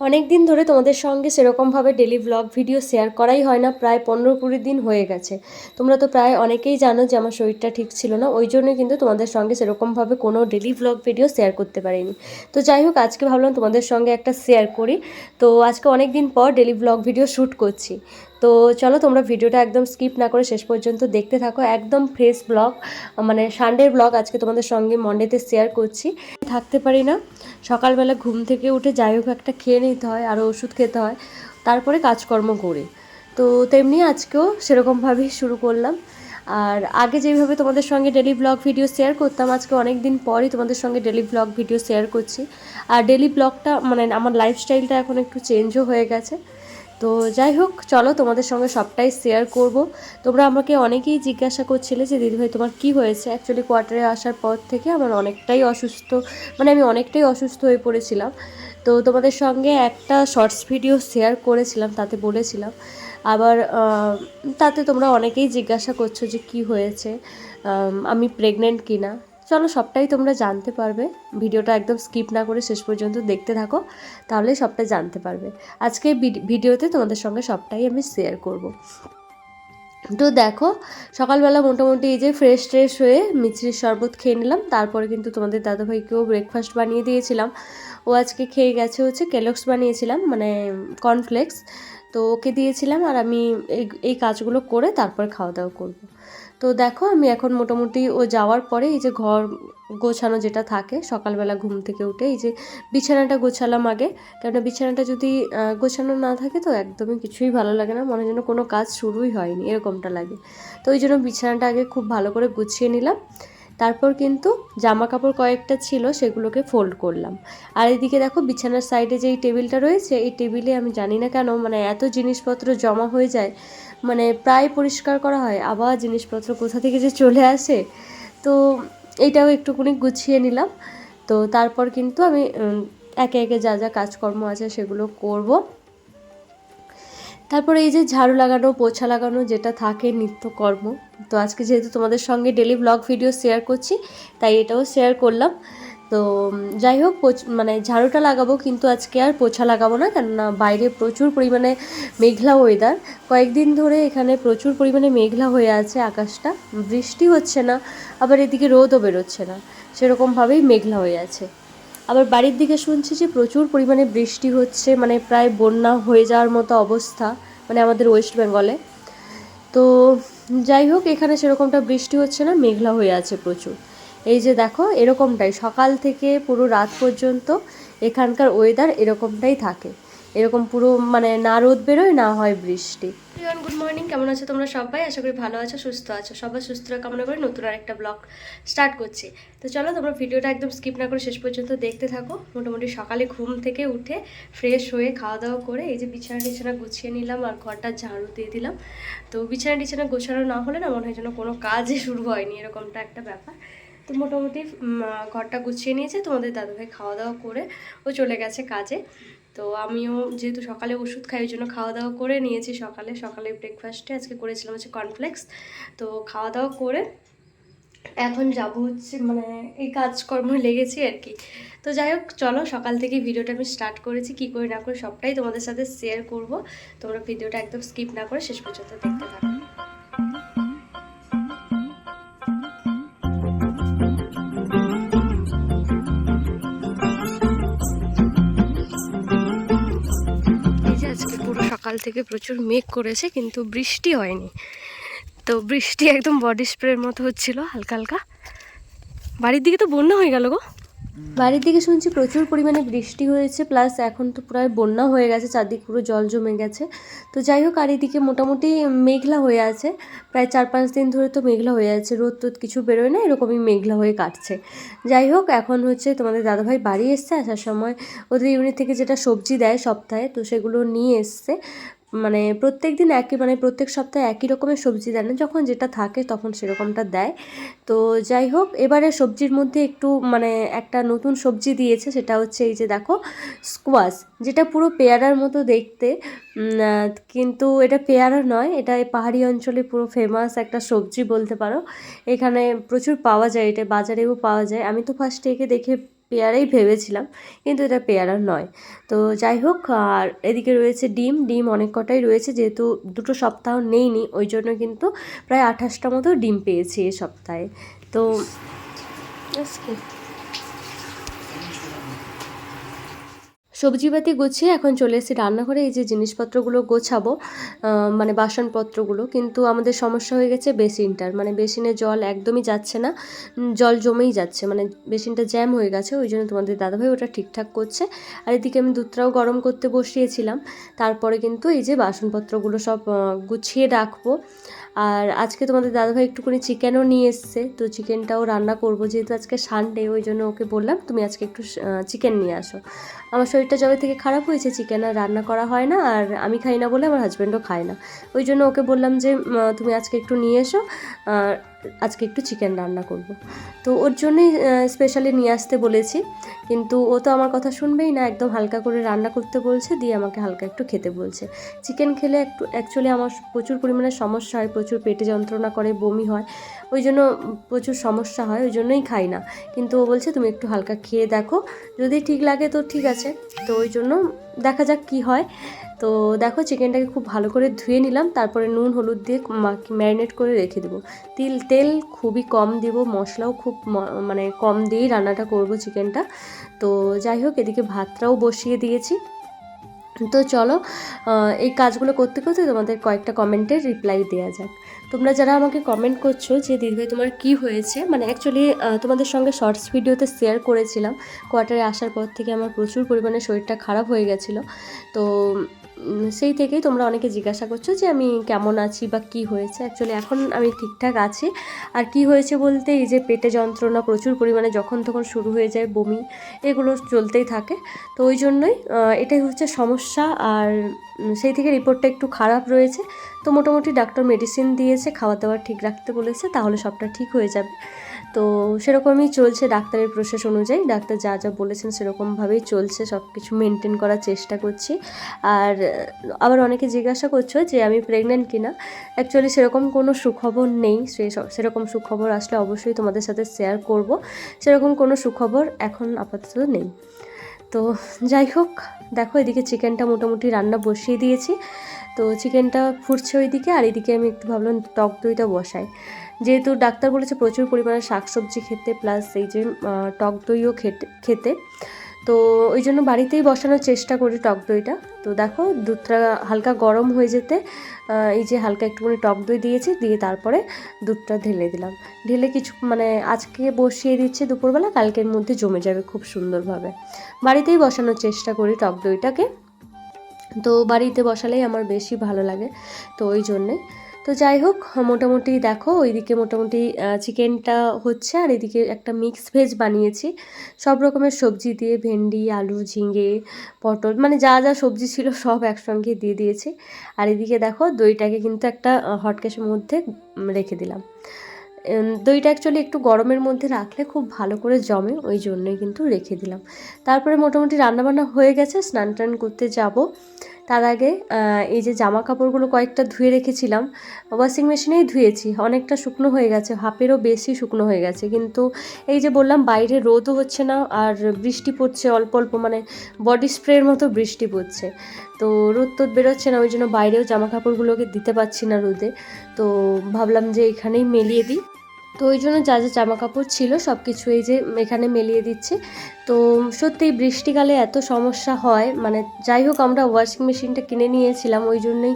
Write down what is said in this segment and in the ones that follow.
অনেক দিন ধরে তোমাদের সঙ্গে সেরকমভাবে ডেলি ব্লগ ভিডিও শেয়ার করাই হয় না, প্রায় পনেরো কুড়ি দিন হয়ে গেছে। তোমরা তো প্রায় অনেকেই জানো যে আমার শরীরটা ঠিক ছিল না, ওই জন্য কিন্তু তোমাদের সঙ্গে সেরকমভাবে কোনো ডেলি ব্লগ ভিডিও শেয়ার করতে পারিনি। তো যাই হোক, আজকে ভাবলাম তোমাদের সঙ্গে একটা শেয়ার করি। তো আজকে অনেক দিন পর ডেলি ব্লগ ভিডিও শ্যুট করছি। তো চলো তোমরা ভিডিওটা একদম স্কিপ না করে শেষ পর্যন্ত দেখতে থাকো। একদম ফ্রেশ ব্লগ মানে সানডের ব্লগ আজকে তোমাদের সঙ্গে মন্ডেতে শেয়ার করছি। থাকতে পারি না। সকালবেলা ঘুম থেকে উঠে যাই হোক একটা খেয়ে নিতে হয় আরও ওষুধ খেতে হয়, তারপরে কাজকর্ম করি। তো তেমনি আজকেও সেরকমভাবেই শুরু করলাম। আর আগে যেভাবে তোমাদের সঙ্গে ডেলি ব্লগ ভিডিও শেয়ার করতাম, আজকে অনেক দিন পরই তোমাদের সঙ্গে ডেলি ব্লগ ভিডিও শেয়ার করছি। আর ডেলি ব্লগটা মানে আমার লাইফস্টাইলটা এখন একটু চেঞ্জও হয়ে গেছে। তো যাই হোক, চলো তোমাদের সঙ্গে সবটাই শেয়ার করব। তোমরা আমাকে অনেকেই জিজ্ঞাসা করছিলে যে দিদিভাই তোমার কি হয়েছে? অ্যাকচুয়ালি কোয়ার্টারে আসার পর থেকে আমার অনেকটাই অসুস্থ মানে আমি অনেকটাই অসুস্থ হয়ে পড়েছিলাম। তো তোমাদের সঙ্গে একটা শর্টস ভিডিও শেয়ার করেছিলাম, তাতে বলেছিলাম। আবার তাতে তোমরা অনেকেই জিজ্ঞাসা করছ যে, কি হয়েছে? আমি প্রেগনেন্ট কিনা? চলো সবটাই তোমরা জানতে পারবে। ভিডিওটা একদম স্কিপ না করে শেষ পর্যন্ত দেখতে থাকো, তাহলে সবটা জানতে পারবে। আজকে ভিডি- ভিডিওতে তোমাদের সঙ্গে সবটাই আমি শেয়ার করব। তো দেখো, সকালবেলা মোটামুটি এই যে ফ্রেশ ট্রেশ হয়ে মিছরির শরবত খেয়ে নিলাম, তারপরে কিন্তু তোমাদের দাদাভাইকেও ব্রেকফাস্ট বানিয়ে দিয়েছিলাম। ও আজকে খেয়ে গেছে হচ্ছে কেলক্স বানিয়েছিলাম মানে কর্নফ্লেক্স তো ওকে দিয়েছিলাম আর আমি এই কাজগুলো করে তারপর খাওয়া দাওয়া করব। তো দেখো, আমি এখন মোটামুটি ও যাওয়ার পরে এই যে ঘর গোছানো যেটা থাকে, সকালবেলা ঘুম থেকে উঠে এই যে বিছানাটা গোছালাম আগে। কেননা বিছানাটা যদি গোছানো না থাকে তো একদমই কিছুই ভালো লাগে না, মনে যেন কোনো কাজ শুরুই হয়নি, এরকমটা লাগে। তো ওই জন্য বিছানাটা আগে খুব ভালো করে গুছিয়ে নিলাম। তারপর কিন্তু জামা কাপড় কয়েকটা ছিল সেগুলোকে ফোল্ড করলাম। আর এদিকে দেখো বিছানার সাইডে যে এই টেবিলটা রয়েছে, এই টেবিলে আমি জানি না কেন মানে এত জিনিসপত্র জমা হয়ে যায় মানে প্রায় পরিষ্কার করা হয়, আবার জিনিসপত্র কোথা থেকে যে চলে আসে, তো এইটাও একটুকুনি গুছিয়ে নিলাম। তো তারপর কিন্তু আমি একে একে যা যা কাজকর্ম আছে সেগুলো করব। তারপরে এই যে ঝাড়ু লাগানো, পোছা লাগানো যেটা থাকে নিত্যকর্ম। তো আজকে যেহেতু তোমাদের সঙ্গে ডেলি ব্লগ ভিডিও শেয়ার করছি, তাই এটাও শেয়ার করলাম। তো যাই হোক মানে ঝাড়ুটা লাগাবো কিন্তু আজকে আর পোছা লাগাবো না, কেননা বাইরে প্রচুর পরিমাণে মেঘলা ওয়েদার কয়েকদিন ধরে এখানে প্রচুর পরিমাণে মেঘলা হয়ে আছে আকাশটা। বৃষ্টি হচ্ছে না, আবার এদিকে রোদও বেরোচ্ছে না। সেরকমভাবেই মেঘলা হয়ে আছে। আবার বাড়ির দিকে শুনছি যে প্রচুর পরিমাণে বৃষ্টি হচ্ছে মানে প্রায় বন্যা হয়ে যাওয়ার মতো অবস্থা মানে আমাদের ওয়েস্ট বেঙ্গলে। তো যাই হোক, এখানে সেরকমটা বৃষ্টি হচ্ছে না, মেঘলা হয়ে আছে প্রচুর। এই যে দেখো, এরকমটাই। সকাল থেকে পুরো রাত পর্যন্ত এখানকার ওয়েদার এরকমটাই থাকে। এরকম পুরো মানে না রোদ বেরোয়, না হয় বৃষ্টি। Good morning. কেমন আছো তোমরা সবাই? আশা করি ভালো আছো, সুস্থ আছো। সবাই সুস্থ কামনা করে নতুন আরেকটা ব্লগ স্টার্ট করছি। তো চলো, তোমরা ভিডিওটা একদম স্কিপ না করে শেষ পর্যন্ত দেখতে থাকো। মোটামুটি সকালে ঘুম থেকে উঠে ফ্রেশ হয়ে খাওয়া দাওয়া করে এই যে বিছানা টিছানা গুছিয়ে নিলাম আর ঘরটা ঝাড়ু দিয়ে দিলাম। তো বিছানা টিছানা গোছানো না হলে না মনে হয় যেন কোনো কাজই শুরু হয়নি, এরকমটা একটা ব্যাপার। তো মোটামুটি ঘরটা গুছিয়ে নিয়েছে। তোমাদের দাদাভাই খাওয়া দাওয়া করে ও চলে গেছে কাজে। তো আমিও যেহেতু সকালে ওষুধ খাই, ওই জন্য খাওয়া দাওয়া করে নিয়েছি সকালে। সকালে ব্রেকফাস্টে আজকে করেছিলাম হচ্ছে কর্নফ্লেক্স তো খাওয়া দাওয়া করে এখন যাব হচ্ছে মানে এই কাজকর্ম লেগেছি আর কি। তো যাই হোক, চলো সকাল থেকে ভিডিওটা আমি স্টার্ট করেছি, কী করে না করে সবটাই তোমাদের সাথে শেয়ার করব। তোমরা ভিডিওটা একদম স্কিপ না করে শেষ পর্যন্ত দেখতে থাকো। থেকে প্রচুর মেঘ করেছে, কিন্তু বৃষ্টি হয়নি। তো বৃষ্টি একদম বডি স্প্রের মতো হচ্ছিল হালকা হালকা। বাড়ির দিকে তো বন্যা হয়ে গেল গো। বাড়ির দিকে শুনছি প্রচুর পরিমাণে বৃষ্টি হয়েছে, প্লাস এখন তো প্রায় বন্যা হয়ে গেছে, চারদিক পুরো জল জমে গেছে। তো যাই হোক, আর এদিকে মোটামুটি মেঘলা হয়ে আছে, প্রায় চার পাঁচ দিন ধরে তো মেঘলা হয়ে আছে, রোদ টোদ কিছু বেরোয় না, এরকমই মেঘলা হয়ে কাটছে। যাই হোক, এখন হচ্ছে তোমাদের দাদাভাই বাড়ি এসছে, আসার সময় ওদের ইউনিট থেকে যেটা সবজি দেয় সপ্তাহে, তো সেগুলো নিয়ে এসছে। মানে প্রত্যেক দিন একই মানে প্রত্যেক সপ্তাহে একই রকমের সবজি দেয় না যখন যেটা থাকে তখন সেরকমটা দেয়। তো যাই হোক, এবারে সবজির মধ্যে একটু মানে একটা নতুন সবজি দিয়েছে, সেটা হচ্ছে এই যে দেখো স্কোয়াশ যেটা পুরো পেয়ারার মতো দেখতে। কিন্তু এটা পেয়ারা নয়, এটা এই পাহাড়ি অঞ্চলে পুরো ফেমাস একটা সবজি বলতে পারো। এখানে প্রচুর পাওয়া যায়, এটা বাজারেও পাওয়া যায়। আমি তো ফার্স্টে একে দেখে পেয়ারাই ভেবেছিলাম, কিন্তু এটা পেয়ারা নয়। তো যাই হোক, আর এদিকে রয়েছে ডিম ডিম অনেক কটাই রয়েছে, যেহেতু দুটো সপ্তাহ নেইনি, ওই জন্য কিন্তু প্রায় আঠাশটা মতো ডিম পেয়েছি এ সপ্তাহে। তো সবজিপাতি গুছিয়ে এখন চলে এসেছি রান্নাঘরে। এই যে জিনিসপত্রগুলো গোছাবো মানে বাসনপত্রগুলো, কিন্তু আমাদের সমস্যা হয়ে গেছে বেসিনটার। মানে বেসিনে জল একদমই যাচ্ছে না জল জমেই যাচ্ছে। মানে বেসিনটা জ্যাম হয়ে গেছে, ওই জন্য তোমাদের দাদাভাই ওটা ঠিকঠাক করছে। আর এদিকে আমি দুধটাও গরম করতে বসিয়েছিলাম। তারপরে কিন্তু এই যে বাসনপত্রগুলো সব গুছিয়ে রাখব। আর আজকে তোমাদের দাদাভাই একটুখানি চিকেনও নিয়ে এসছে, তো চিকেনটাও রান্না করব। যেহেতু আজকে সানডে ওই জন্য ওকে বললাম, তুমি আজকে একটু চিকেন নিয়ে আসো। আমার শরীরটা যবে থেকে খারাপ হয়েছে চিকেন আর রান্না করা হয় না, আর আমি খাই না বলে আমার হাজব্যান্ডও খায় না। ওই জন্য ওকে বললাম যে তুমি আজকে একটু নিয়ে এসো আজকে একটু চিকেন রান্না করব। তো ওর জন্যই স্পেশালি নিয়ে আসতে বলেছি, কিন্তু ও তো আমার কথা শুনবেই না, একদম হালকা করে রান্না করতে বলছে, দিয়ে আমাকে হালকা একটু খেতে বলছে। চিকেন খেলে একটু অ্যাকচুয়ালি আমার প্রচুর পরিমাণে সমস্যা হয়, প্রচুর পেটে যন্ত্রণা করে, বমি হয়। ওই জন্য প্রচুর সমস্যা হয়, ওই জন্যই খাই না। কিন্তু ও বলছে, তুমি একটু হালকা খেয়ে দেখো, যদি ঠিক লাগে তো ঠিক আছে। তো ওই জন্য দেখা যাক কি হয়। তো দেখো, চিকেনটাকে খুব ভালো করে ধুয়ে নিলাম, তারপরে নুন, হলুদ দিয়ে ম্যারিনেট করে রেখে দেবো। তিল, তেল খুবই কম দিব, মশলাও খুব মানে কম দিয়েই রান্নাটা করব চিকেনটা। তো যাই হোক, এদিকে ভাতটাও বসিয়ে দিয়েছি। তো চলো এই কাজগুলো করতে করতে তোমাদের কয়েকটা কমেন্টের রিপ্লাই দেওয়া যাক। তোমরা যারা আমাকে কমেন্ট করছ যে দিদিভাই তোমার কি হয়েছে? মানে অ্যাকচুয়ালি তোমাদের সঙ্গে শর্টস ভিডিওতে শেয়ার করেছিলাম। কোয়ার্টারে আসার পর থেকে আমার প্রচুর পরিমাণে শরীরটা খারাপ হয়ে গেছিল। তো সেই থেকেই তোমরা অনেকে জিজ্ঞাসা করছ যে, আমি কেমন আছি বা কি হয়েছে? অ্যাকচুয়ালি এখন আমি ঠিকঠাক আছি। আর কি হয়েছে বলতে, এই যে পেটে যন্ত্রণা প্রচুর পরিমাণে যখন তখন শুরু হয়ে যায় বমি, এগুলো চলতেই থাকে। তো ওই জন্যই এটাই হচ্ছে সমস্যা। আর সেই থেকে রিপোর্টটা একটু খারাপ রয়েছে। তো মোটামুটি ডাক্তার মেডিসিন দিয়েছে খাওয়া দাওয়া ঠিক রাখতে বলেছে, তাহলে সবটা ঠিক হয়ে যাবে। তো সেরকমই চলছে ডাক্তারের প্রসেস অনুযায়ী, ডাক্তার যা যা বলেছেন সেরকমভাবেই চলছে সব কিছু মেনটেন করার চেষ্টা করছি। আর আবার অনেকে জিজ্ঞাসা করছ যে আমি প্রেগনেন্ট কিনা? অ্যাকচুয়ালি সেরকম কোনো সুখবর নেই, সে- সেরকম সুখবর আসলে অবশ্যই তোমাদের সাথে শেয়ার করব। সেরকম কোনো সুখবর এখন আপাতত নেই। তো যাই হোক, দেখো এদিকে চিকেনটা মোটামুটি রান্না বসিয়ে দিয়েছি। তো চিকেনটা ফুটছে ওইদিকে, আর এদিকে আমি একটু ভাবলাম টক দইটা বসাই। যেহেতু ডাক্তার বলেছে প্রচুর পরিমাণে শাকসবজি খেতে প্লাস এই যে টক দইও খেতে খেতে। তো ওই জন্য বাড়িতেই বসানোর চেষ্টা করি টক দইটা। তো দেখো, দুধটা হালকা গরম হয়ে যেতে এই যে হালকা একটুখানি টক দই দিয়েছি, দিয়ে তারপরে দুধটা ঢেলে দিলাম। ঢেলে কিছু মানে আজকে বসিয়ে দিচ্ছে দুপুরবেলা, কালকের মধ্যে জমে যাবে খুব সুন্দরভাবে। বাড়িতেই বসানোর চেষ্টা করি টক দইটাকে। তো বাড়িতে বসালেই আমার বেশি ভালো লাগে, তো ওই জন্যে। তো যাই হোক, মোটামুটি দেখো, ওইদিকে মোটামুটি চিকেনটা হচ্ছে আর এদিকে একটা মিক্স ভেজ বানিয়েছি। সব রকমের সবজি দিয়ে ভেন্ডি, আলু, ঝিঙে, পটল মানে যা যা সবজি ছিল সব একসঙ্গে দিয়ে দিয়েছি। আর এদিকে দেখো, দইটাকে কিন্তু একটা হটকেশের মধ্যে রেখে দিলাম। দইটা অ্যাকচুয়ালি একটু গরমের মধ্যে রাখলে খুব ভালো করে জমে, ওই জন্যই কিন্তু রেখে দিলাম। তারপরে মোটামুটি রান্নাবান্না হয়ে গেছে, স্নান টান করতে যাব। তার আগে এই যে জামা কাপড়গুলো কয়েকটা ধুয়ে রেখেছিলাম ওয়াশিং মেশিনেই ধুয়েছি, অনেকটা শুকনো হয়ে গেছে, হাফেরও বেশি শুকনো হয়ে গেছে। কিন্তু এই যে বললাম, বাইরে রোদও হচ্ছে না, আর বৃষ্টি পড়ছে, অল্প অল্প মানে বডি স্প্রের মতো বৃষ্টি পড়ছে। তো রোদ তোদ বেরোচ্ছে না, ওই জন্য বাইরেও জামা কাপড়গুলোকে দিতে পারছি না রোদে। তো ভাবলাম যে এখানেই মেলিয়ে দিই। তো ওই জন্য যা যা জামা কাপড় ছিল সব কিছু এই যে এখানে মেলিয়ে দিচ্ছে। তো সত্যি বৃষ্টিকালে এত সমস্যা হয় মানে যাই হোক আমরা ওয়াশিং মেশিনটা কিনে নিয়েছিলাম, ওই জন্যই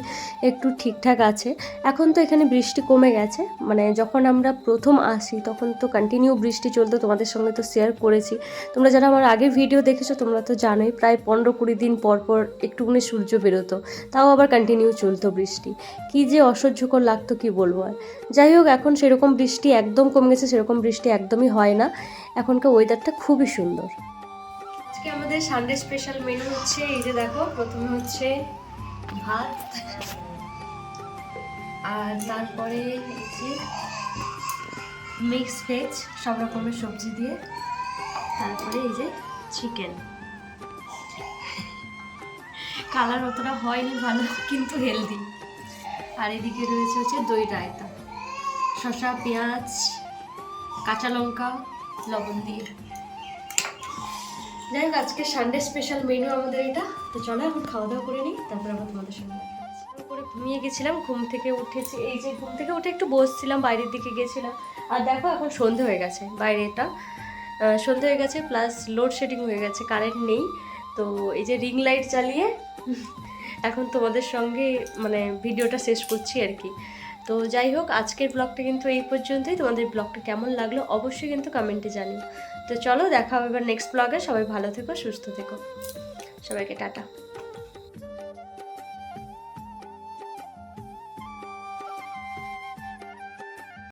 একটু ঠিকঠাক আছে। এখন তো এখানে বৃষ্টি কমে গেছে মানে যখন আমরা প্রথম আসি তখন তো কন্টিনিউ বৃষ্টি চলতো, তোমাদের সঙ্গে তো শেয়ার করেছি। তোমরা যারা আমার আগের ভিডিও দেখেছ তোমরা তো জানোই, প্রায় পনেরো কুড়ি দিন পর পর একটুখানি সূর্য বেরোতো, তাও আবার কন্টিনিউ চলতো বৃষ্টি। কী যে অসহ্যকর লাগতো কি বলব আর। যাই হোক, এখন সেরকম বৃষ্টি একদম কমে গেছে, সেরকম বৃষ্টি একদমই হয় না। এখনকার ওয়েদারটা খুবই সুন্দর। আজকে আমাদের সানডে স্পেশাল মেনু হচ্ছে, এই যে দেখো, প্রথমে হচ্ছে ভাত, আর তারপরে মিক্স ভেজ সব রকমের সবজি দিয়ে। তারপরে এই যে চিকেন কালার অতটা হয়নি ভালো, কিন্তু হেলদি আর এদিকে রয়েছে হচ্ছে দই রায়তা শসা, পেঁয়াজ, কাঁচা লঙ্কা, লবণ দিয়ে। যাই হোক, আজকে সানডে স্পেশাল মেনু আমাদের এটা। তো চলো, এখন খাওয়া দাওয়া করে নিই, তারপরে আবার তোমাদের সঙ্গে করে ঘুমিয়ে গেছিলাম, ঘুম থেকে উঠেছি। এই যে ঘুম থেকে উঠে একটু বসছিলাম, বাইরের দিকে গেছিলাম। আর দেখো, এখন সন্ধে হয়ে গেছে বাইরেটা সন্ধে হয়ে গেছে প্লাস লোডশেডিং হয়ে গেছে কারেন্ট নেই। তো এই যে রিং লাইট চালিয়ে এখন তোমাদের সঙ্গে মানে ভিডিওটা শেষ করছি আর কি। তো যাই হোক, আজকের ব্লগটা কিন্তু এই পর্যন্তই। তোমাদের ব্লগটা কেমন লাগল অবশ্যই কিন্তু কমেন্টে জানিও। তো চলো, দেখা হবে এবার নেক্সট ব্লগে সবাই ভালো থেকো, সুস্থ থেকো। সবাইকে টাটা।